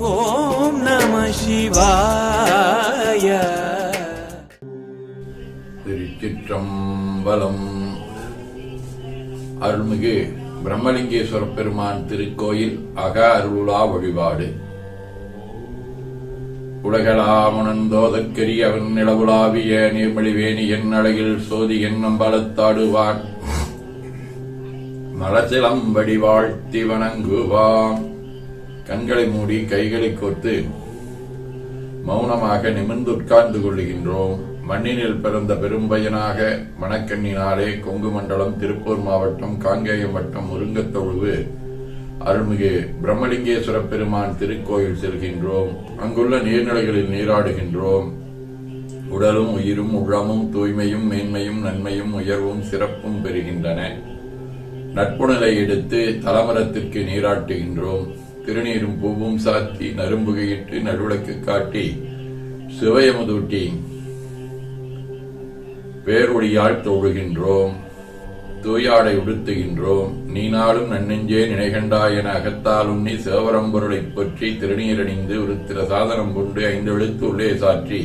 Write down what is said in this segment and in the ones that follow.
ஓம் நம சிவாய. திருச்சிற்றம்பலம். அருள்மிகு பிரம்மலிங்கேஸ்வர பெருமான் திருக்கோயில் அக அருளா வழிபாடு உலகளாமுணந்தோதற்கரிய அவன் நிலவுலாவிய நீர்மொழிவேணி என் அழகில் சோதி என் அம்பலத்தாடுவான் மலசிலம்படி வாழ்த்தி வணங்குவான். கண்களை மூடி கைகளை கோர்த்து மௌனமாக நிமிர்ந்து உட்கார்ந்து கொள்ளுகின்றோம். மண்ணினில் பிறந்த பெரும்பயனாக மணக்கண்ணினாலே கொங்கு மண்டலம் திருப்பூர் மாவட்டம் காங்கேயம் வட்டம் முருங்கத்தொழுவு அருள்மிகு பிரம்மலிங்கேஸ்வர பெருமான் திருக்கோயில் செல்கின்றோம். அங்குள்ள நீர்நிலைகளில் நீராடுகின்றோம். உடலும் உயிரும் உள்ளமும் தூய்மையும் மேன்மையும் நன்மையும் உயர்வும் சிறப்பும் பெறுகின்றன. நட்புணலை எடுத்து தலமரத்திற்கு நீராட்டுகின்றோம். திருநீரும் பூவும் சாத்தி நரும்புகையிட்டு நடுவிளக்கு காட்டி சிவயமுதூட்டி பேரொடியால் தொழுகின்றோம். தூயாடை உடுத்துகின்றோம். நீனாலும் நன்னெஞ்சே நினைகண்டாய் என அகத்தாலும் நீ சிவபரம்பொருளை பற்றி திருநீரணிந்து உருத்திர சாதனம் கொண்டு ஐந்தெழுத்து உள்ளே சாற்றி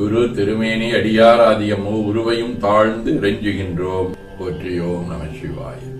குரு திருமேனி அடியாராதியமோ உருவையும் தாழ்ந்து இறைஞ்சுகின்றோம். போற்றியோம் நம சிவாயம்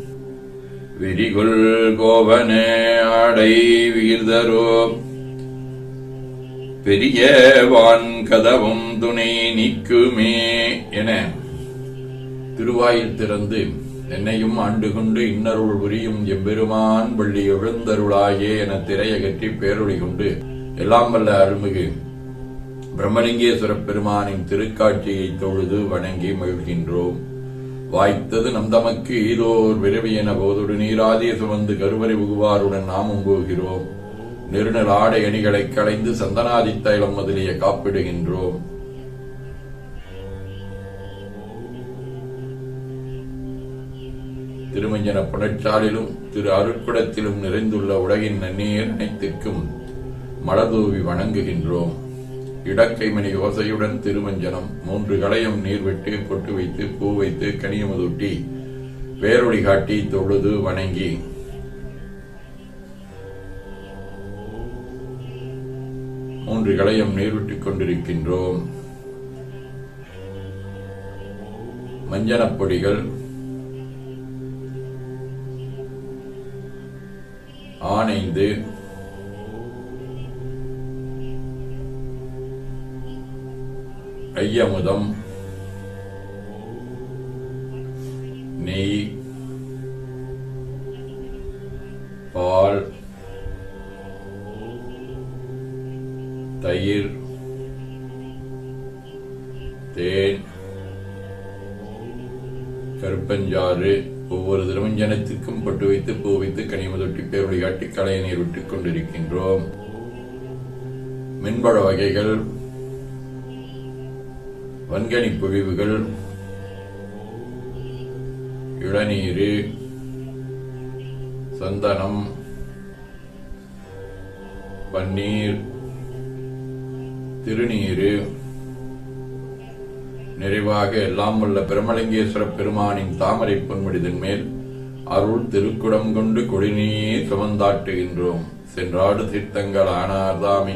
விரிகுள் கோபனே ஆடை வீர்தரோ. பெரிய வான் கதவும் துணை நீக்குமே என திருவாயில் திறந்து என்னையும் ஆண்டு கொண்டு இன்னருள் புரியும் எம்பெருமான் வள்ளி எழுந்தருளாயே என திரையகற்றி பேரொழி கொண்டு எல்லாம் வல்ல அருள்மிகு பிரம்மலிங்கேஸ்வர பெருமானின் திருக்காட்சியை தொழுது வணங்கி மகிழ்கின்றோம். வாய்த்தது நம் தமக்கு ஈதோர் விரவி என போதொடு. நீராதிய சுமந்து கருவறை உகுவாருடன் நாமும் போகிறோம். நெருநர் ஆடை அணிகளை களைந்து சந்தனாதி தைலம் முதலிய காப்பிடுகின்றோம். திருமஞ்சன புனச்சாலிலும் திரு அருட்குடத்திலும் நிறைந்துள்ள உலகின் நன்னீர் அனைத்திற்கும் மலர்தூவி வணங்குகின்றோம். இடக்கைமணி ஓசையுடன் திருமஞ்சனம். மூன்று களையம் நீர் விட்டு பொட்டு வைத்து பூ வைத்து கனியமுதூட்டி வேரொடி காட்டி தொழுது வணங்கி. மூன்று களையம் நீர் விட்டுக் கொண்டிருக்கின்றோம். மஞ்சனப் பொடிகள் ஆனைந்து ஐயமுதம் நெய் பால் தயிர் தேன் கருப்பஞ்சாறு ஒவ்வொரு திருமஞ்சனத்திற்கும் பட்டு வைத்து பூ வைத்து கனிமதொட்டி பேர் காட்டி கலையை நீர் விட்டுக் கொண்டிருக்கின்றோம். மின்பழ வகைகள். வன்கனி பொழிவுகள் இளநீர் சந்தனம் பன்னீர் திருநீரு நிறைவாக எல்லாம் உள்ள பிரமலிங்கேஸ்வர பெருமானின் தாமரை பொன்முடிதன் மேல் அருள் திருக்குடம் கொண்டு கொடிநீர் சுமந்தாட்டுகின்றோம். சென்றாடு தீர்த்தங்கள் ஆனார்தாமே.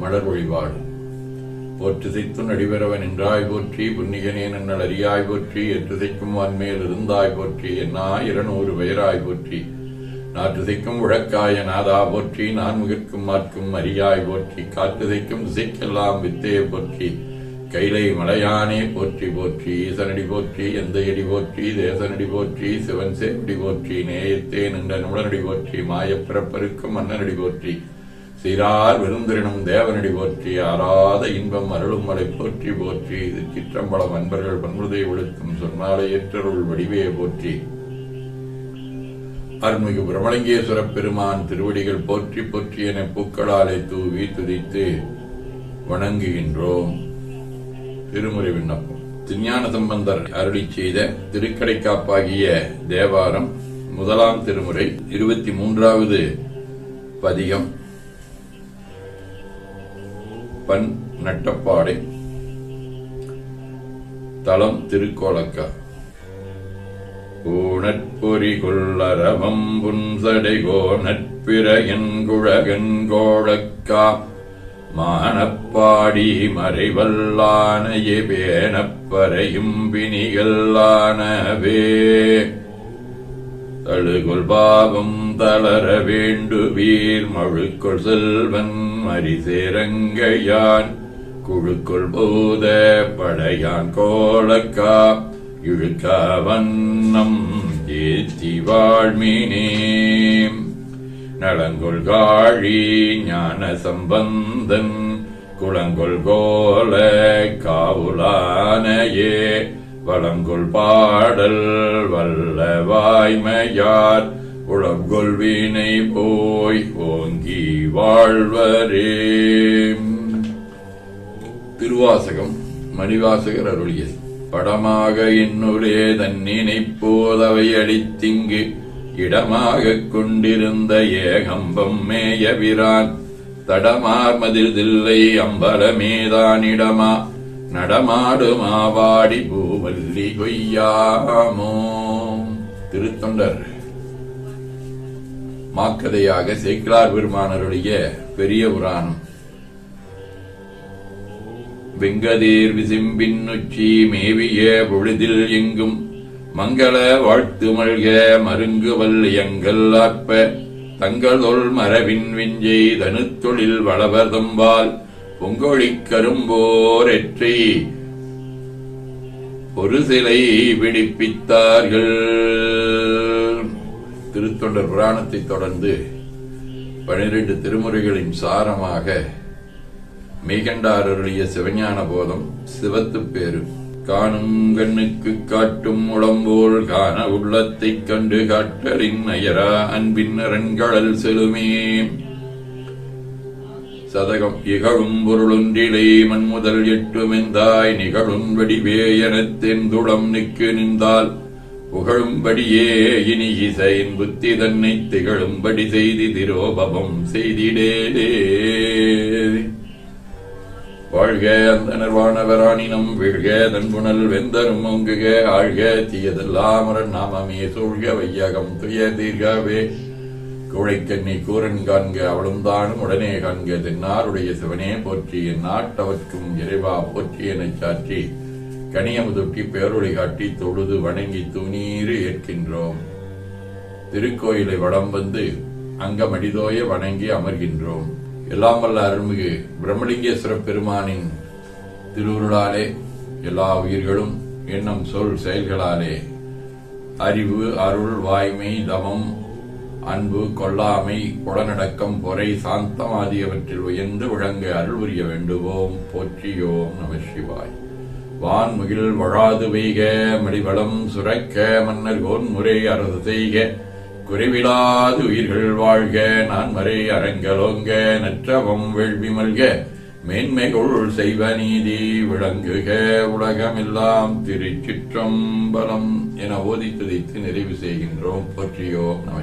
மலர் வழிபாடு போற்றுசைத்து நடிபெறவன் என்றாய் போற்றி புன்னிகனே நன்னல் அறியாய் போற்றி எற்றுதைக்கும் வான்மேல் இருந்தாய் போற்றி என்னா இருநூறு பெயராய் போற்றி. நாற்றுதைக்கும் உழக்காய நாதா போற்றி நான்முகிற்கும் மாற்கும் அறியாய் போற்றி. காற்றுதைக்கும் திசைக்கெல்லாம் வித்தே போற்றி கைலை மலையானே போற்றி போற்றி ஈசனடி போற்றி எந்தையடி போற்றி தேசனடி போற்றி சிவன் சேவடி போற்றி நேயத்தே நின்ற நுடனடி போற்றி மாயப் பிறப்பருக்கும் மன்னனடி போற்றி. சீரார் விருந்தினும் தேவனடி போற்றி ஆராத இன்பம் அருளும் மலை போற்றி போற்றி இது சிற்றம்பலம் அன்பர்கள் பன்முதை ஒழுத்தும் சொன்னாலை ஏற்றருள் வடிவே போற்றி. அருள்மிகு பிரமலிங்கேஸ்வர பெருமான் திருவடிகள் போற்றி போற்றி என பூக்களாலை தூவி துதித்து வணங்குகின்றோம். திருமுறை விண்ணப்பம். திருஞான சம்பந்தர் அருளி செய்த திருக்கடைக்காப்பாகிய தேவாரம் முதலாம் திருமுறை இருபத்தி மூன்றாவது பதிகம். பண் நட்டப்பாடை. தலம் திருக்கோலக்கா. ஊனற்பொறி கொள்ளரமம் புன்சடைகோ நற்பிறையன் குழகன் கோழக்கா மானப்பாடி மறைவல்லானையே பேனப்பறையும் பிணிகல்லானவே. தழுகொள் பாவம் தளர வேண்டுவீர் மழுக்கொள் செல்வன் மரிசேரங்கையான் குழுக்குள் பூத படையான் கோலக்கா இழுக்க வண்ணம் ஏத்தி வாழ்மினே நலங்குள் காழி ஞான சம்பந்தன் குளங்குள் கோல காவுலானையே. வளங்குள் பாடல் வல்ல வாய்மையார் உளங்கொள் வீணை போய் ஓங்கி வாழ்வரே. திருவாசகம் மணிவாசகர் அருளியது படமாக என்னுளே தன்னினை போதவை அடித்திங்கு இடமாக கொண்டிருந்த ஏகம்பம் மேயவிரான் தடமார் மதில் தில்லை அம்பலமேதான் இடமா நடமாடுமாவாடி பூவல்லி கொய்யாமோ. திருத்தொண்டர் மாக்கதையாக சேக்கிலார் பெருமானருடைய பெரிய புராணம். வெங்கதேர் விசிம்பின் உச்சி மேவிய பொழுதில் எங்கும் மங்கள வாழ்த்து மல்க மருங்கு எங்கள் ஆப்ப தங்களொல் மரபின் விஞ்சை தனுத்தொழில் வளவர் தம்பால் பொங்கொழிக் கரும்போர் ஒரு சிலை பிடிப்பித்தார்கள். திருத்தொண்டர் புராணத்தை தொடர்ந்து பனிரெண்டு திருமுறைகளின் சாரமாக மெய்கண்டாரருடைய சிவஞான போதம் சிவத்துப் பேரு. காணும் கண்ணுக்கு காட்டும் உளம்போல் காண உள்ளத்தைக் கண்டு காட்டலின் அயரா அன்பின் அரண்களல் செலுமே சதகம் இகழும் பொருளொன்றிலே மண்முதல் எட்டுமெந்தாய் நிகழும் வடிவே எனத் தென்துளம் நிற்கு நின்றால் புகழும்படியே இனி இசையின் புத்தி தன்னை திகழும்படி செய்தி திரோபவம் செய்திடேலே வாழ்க அந்த நிர்வாணவராணினம் வீழ்க தன்புணல் வெந்தரும் ஒங்குக ஆழ்க தீயதெல்லாமரன் நாமமே. சூழ்க வையகம் துய தீர்கவே. குழைக்கண்ணி கூரன் காண்க அவளும் தானும் உடனே காண்க. தென்னாருடைய சிவனே போற்றி என் நாட்டவர்க்கும் இறைவா போற்றி எனச் சாற்றி. கனியமுதொட்டி பேரொழி காட்டி தொழுது வணங்கி துணீறு ஏற்கின்றோம். திருக்கோயிலை வடம் வந்து அங்கமடிதோய வணங்கி அமர்கின்றோம். எல்லாம் வல்ல அருள்மிகு பிரம்மலிங்கேஸ்வர பெருமானின் திருவுருளாலே எல்லா உயிர்களும் எண்ணம் சொல் செயல்களாலே. அறிவு அருள் வாய்மை தமம் அன்பு கொல்லாமை புலனடக்கம் பொறை சாந்தம் ஆகியவற்றில் உயர்ந்து விளங்க அருள் புரிய வேண்டுவோம். போற்றியோம் நம சிவாய். வான்முகில் வழாது பெய்க மடிவளம் சுரக்க மன்னர் கோன்முறை அரசு செய்க. குறைவிலாது உயிர்கள் வாழ்க நான் மறை அரங்கலோங்க நற்றவம் வேள்வி மல்க. மேன்மைகள் செய்வ நீதி விளங்குக உலகமெல்லாம் திருச்சிற்றம்பலம் என ஓதி துதித்து நிறைவு செய்கின்றோம். பற்றியோ நம